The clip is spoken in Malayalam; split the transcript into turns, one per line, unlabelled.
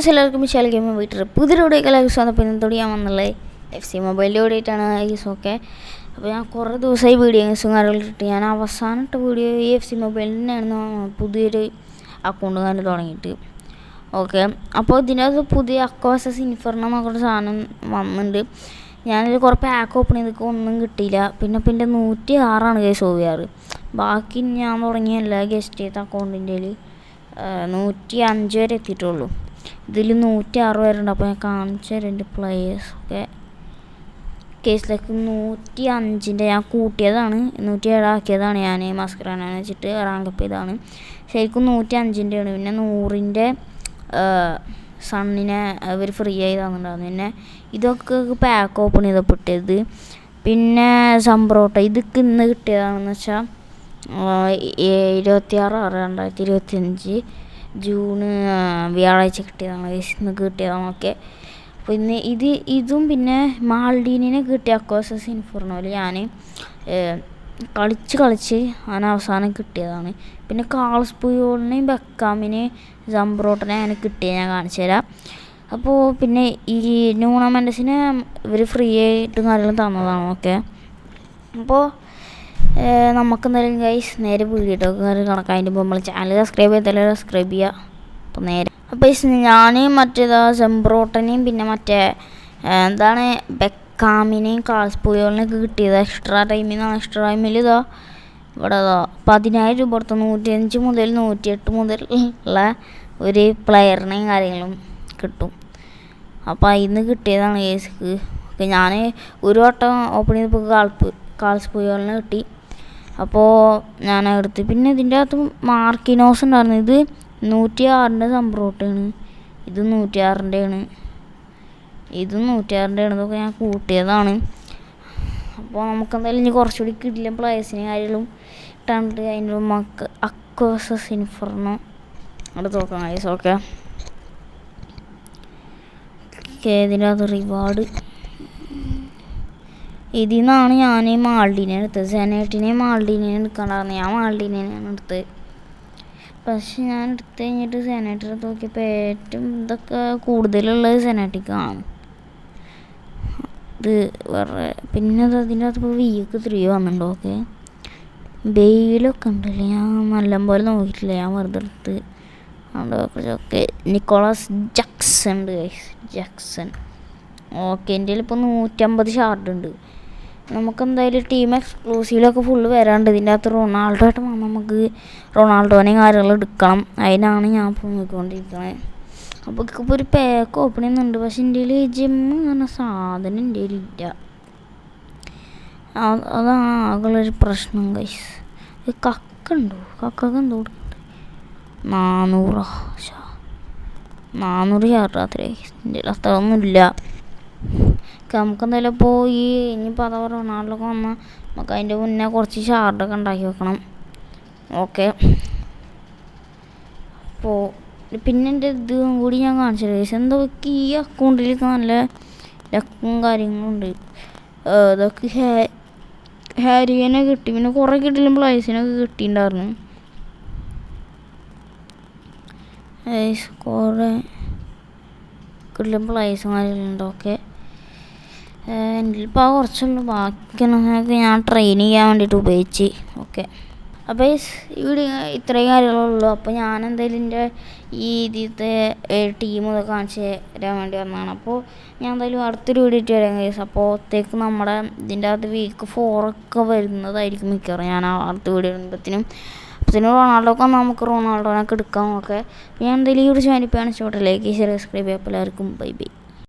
ഗൈസ് എല്ലാവർക്കും വിശാല ഗെയിമിംഗ് വീട്ടിൽ പുതിയൊരു വീഡിയോ എല്ലാവർക്കും സ്വന്തം ഇന്നത്തോടെ ഞാൻ വന്നുള്ളത് എഫ് സി മൊബൈലിന്റെ ഓടിയിട്ടാണ് ഐസ് ഓക്കെ അപ്പോൾ ഞാൻ കുറേ ദിവസമായി വീഡിയോ ഗെയിംസും കാര്യങ്ങളിട്ട് ഞാൻ അവസാനത്തെ വീഡിയോ ഈ എഫ് സി മൊബൈലിൽ തന്നെയാണ് പുതിയൊരു അക്കൗണ്ട് തന്നെ തുടങ്ങിയിട്ട് ഓക്കെ അപ്പോൾ ഇതിനകത്ത് പുതിയ അക്കോസസ് ഇൻഫർണ എന്നൊക്കെ സാധനം വന്നിട്ടുണ്ട്. ഞാനിത് കുറേ പാക്ക് ഓപ്പൺ ചെയ്തൊക്കെ ഒന്നും കിട്ടിയില്ല. പിന്നെ പിന്നെ നൂറ്റി ആറാണ് കേസ് ഓവിയാറ് ബാക്കി ഞാൻ തുടങ്ങിയ എല്ലാ ഗസ്റ്റ് ചെയ്ത അക്കൗണ്ടിന്റെ നൂറ്റി അഞ്ച് വരെ എത്തിയിട്ടുള്ളൂ. ഇതിൽ നൂറ്റി അറുപത് പേരുണ്ട്. അപ്പോൾ ഞാൻ കാണിച്ച രണ്ട് പ്ലേയേഴ്സ് ഒക്കെ കേസിലേക്ക് നൂറ്റി അഞ്ചിന്റെ ഞാൻ കൂട്ടിയതാണ്. നൂറ്റി ഏഴാക്കിയതാണ് ഞാൻ മസ്കറാനാന്ന് വെച്ചിട്ട് റാങ്കപ്പ് ചെയ്തതാണ്. ശരിക്കും നൂറ്റി അഞ്ചിന്റെയാണ് പിന്നെ നൂറിന്റെ സണ്ണിനെ അവർ ഫ്രീ ആയി തന്നിട്ടുണ്ടായിരുന്നു. പിന്നെ ഇതൊക്കെ പാക്ക് ഓപ്പൺ ചെയ്തപ്പോൾ ഇട്ടത് പിന്നെ സമ്പ്രോട്ട ഇതൊക്കെ ഇന്ന് കിട്ടിയതാണെന്ന് വെച്ചാൽ ഇരുപത്തിയാറ് ആറ് രണ്ടായിരത്തി ഇരുപത്തി അഞ്ച് ജൂണ് വ്യാഴാഴ്ച കിട്ടിയതാണ് ഇന്ന് കിട്ടിയതാണ് ഓക്കെ അപ്പോൾ ഇന്ന് ഇത് ഇതും പിന്നെ മാൾഡീനിനെ കിട്ടിയ അക്വാസസ് ഇൻഫോർണോയിൽ ഞാൻ കളിച്ച് കളിച്ച് ഞാൻ അവസാനം കിട്ടിയതാണ്. പിന്നെ കാൾസ് പുയോളിനെയും ബെക്കാമിനെ ജംബ്രോട്ടിനെ അങ്ങനെ കിട്ടിയ ഞാൻ കാണിച്ചു തരാം. അപ്പോൾ പിന്നെ ഈ ന്യൂണമെന്റസിന് ഇവർ ഫ്രീ ആയിട്ട് കാര്യങ്ങളും തന്നതാണ് ഓക്കെ അപ്പോൾ നമുക്ക് എന്തായാലും ഗൈസ് നേരെ വീഡിയോ കയറി കണക്കാം അതിന്റെ മുമ്പ് നമ്മൾ ചാനൽ സബ്സ്ക്രൈബ് ചെയ്താലും സബ്സ്ക്രൈബ് ചെയ്യുക അപ്പോൾ നേരെ. അപ്പോൾ ഞാൻ മറ്റേതാ സെംബ്രോട്ടനെയും പിന്നെ മറ്റേ എന്താണ് ബെക്കാമിനെയും കാസ് പോയോളിനൊക്കെ കിട്ടിയത് എക്സ്ട്രാ ടൈമിൽ നിന്നാണ് എക്സ്ട്രാ ടൈമിൽ ഇതാ ഇവിടെ പതിനായിരം രൂപ കൊടുത്ത. നൂറ്റിയഞ്ച് മുതൽ നൂറ്റിയെട്ട് മുതൽ ഉള്ള ഒരു പ്ലെയറിനെയും കാര്യങ്ങളും കിട്ടും. അപ്പോൾ അതിന്ന് കിട്ടിയതാണ് കേസ് ഞാൻ ഒരു വട്ടം ഓപ്പൺ ചെയ്തപ്പോൾ കാൾപ്പ് കാൾസ് പോയോളിനെ കിട്ടി. അപ്പോൾ ഞാൻ എടുത്ത്. പിന്നെ ഇതിന്റെ അകത്ത് മാർക്കിനോസ് ഉണ്ടായിരുന്നു. ഇത് നൂറ്റി ആറിന്റെ സംഭവമാണ് ഇത് നൂറ്റി ആറിന്റെയാണ് ഇത് നൂറ്റി ആറിന്റെയാണ് ഇതൊക്കെ ഞാൻ കൂട്ടിയതാണ്. അപ്പോൾ നമുക്ക് എന്തായാലും ഇനി കുറച്ചുകൂടി കിട്ടില്ല പ്ലേസിന് കാര്യങ്ങളും ഇട്ടാണ്ട് അതിന്റെ മക്ക് അക്വസസ് ഇൻഫർണോ അവിടെ നോക്കാം ഗൈസ് ഓക്കെ ഇതിനകത്ത് റിവാർഡ് ഇതിൽ നിന്നാണ് ഞാൻ മാൾഡീനെ എടുത്തത്. സെനേറ്റിനെ മാൾഡീനെ എടുക്കണ്ടായിരുന്നു ഞാൻ മാൾഡീനെയാണ് എടുത്തത്. പക്ഷെ ഞാൻ എടുത്തു കഴിഞ്ഞിട്ട് സെനേറ്റർ നോക്കിയപ്പോൾ ഏറ്റവും ഇതൊക്കെ കൂടുതലുള്ളത് സെനേറ്റിക്കാണ് ഇത് വേറെ പിന്നെ അത് അതിന്റെ അകത്ത് ഇപ്പോൾ വീക്ക് ത്രീ വന്നിട്ടുണ്ട് ഓക്കെ ബെയിലൊക്കെ ഉണ്ടല്ലേ? ഞാൻ നല്ലപോലെ നോക്കിയിട്ടില്ല. ഞാൻ വെറുതെ എടുത്ത് കുറച്ചൊക്കെ നിക്കോളാസ് ജക്സൺ ഉണ്ട് ജക്സൺ ഓക്കെ എന്റെ ഇപ്പോൾ നൂറ്റമ്പത് ഷാർട്ട് ഉണ്ട്. നമുക്ക് എന്തായാലും ടീം എക്സ്ക്ലൂസീവിലൊക്കെ ഫുള്ള് വരാണ്ട്. ഇതിന്റെ അകത്ത് റൊണാൾഡോ ആയിട്ട് നമുക്ക് റൊണാൾഡോനെയും കാര്യങ്ങൾ എടുക്കണം. അതിനാണ് ഞാൻ ഇപ്പോൾ നോക്കിക്കൊണ്ടിരിക്കുന്നത് അപ്പോൾ ഇപ്പോൾ ഒരു പാക്ക് ഓപ്പൺ ചെയ്യുന്നുണ്ട്. പക്ഷെ കയ്യിൽ ജിമ്മ് പറഞ്ഞ സാധനം എന്റെ കയ്യിലില്ല അതാണ് ആകെയുള്ളൊരു പ്രശ്നം കൈസ് കക്ക ഉണ്ടോ? കക്കൊക്കെ എന്തോ നാനൂറോ നാനൂറ് ഷാർട്ടാത്രേ എന്റെ അത്രയൊന്നുമില്ല. നമുക്ക് എന്തായാലും ഈ ഇനിയിപ്പോൾ അഥവാ റൊണാൾഡൊക്കെ വന്നാൽ നമുക്ക് അതിന്റെ മുന്നേ കുറച്ച് ഷാർഡൊക്കെ ഉണ്ടാക്കി വെക്കണം. ഓക്കെ. അപ്പോൾ പിന്നെ എന്റെ ഇതും കൂടി ഞാൻ കാണിച്ചത് പക്ഷെ എന്തോ ഈ അക്കൗണ്ടിലേക്ക് നല്ല ലക്കും കാര്യങ്ങളുണ്ട് ഇതൊക്കെ ഹേ ഹാരിയനെ കിട്ടി. പിന്നെ കുറേ കിട്ടിയില്ല പ്ലേസിനൊക്കെ കിട്ടിയിട്ടുണ്ടായിരുന്നു. കുറേ കിട്ടില്ല പ്ലേസും കാര്യങ്ങളുണ്ട് ഓക്കെ. എന്റെ ഇപ്പോൾ കുറച്ചുള്ളൂ. ബാക്കിയൊക്കെ ഞാൻ ട്രെയിൻ ചെയ്യാൻ വേണ്ടിയിട്ട് ഉപയോഗിച്ച്. ഓക്കെ അപ്പോൾ ഇവിടെ ഇത്രയും കാര്യങ്ങളുള്ളൂ. അപ്പോൾ ഞാൻ എന്തായാലും എന്റെ ഈ ഇതിലത്തെ ടീം ഇതൊക്കെ കാണിച്ച് തരാൻ വേണ്ടി വന്നതാണ്. അപ്പോൾ ഞാൻ എന്തായാലും അടുത്തൊരു വീഡിയോ ഇട്ട് വരാം കഴിയും അപ്പോൾ അത്തേക്ക് നമ്മുടെ ഇതിന്റെ അകത്ത് വീക്ക് ഫോറൊക്കെ വരുന്നതായിരിക്കും മിക്കവാറും. ഞാൻ അടുത്ത വീഡിയോ ഇടുമ്പോഴത്തേനും അപ്പത്തേനും റൊണാൾഡോക്കെ നമുക്ക് റൊണാൾഡോനൊക്കെ എടുക്കാം. ഓക്കെ ഞാൻ എന്തായാലും ഈ ഒരു ചാനിപ്പാണ് ഇഷ്ടപ്പെട്ട ലൈക്ക് സബ്സ്ക്രൈബ് ചെയ്യാം. എല്ലാവർക്കും ബൈ ബൈ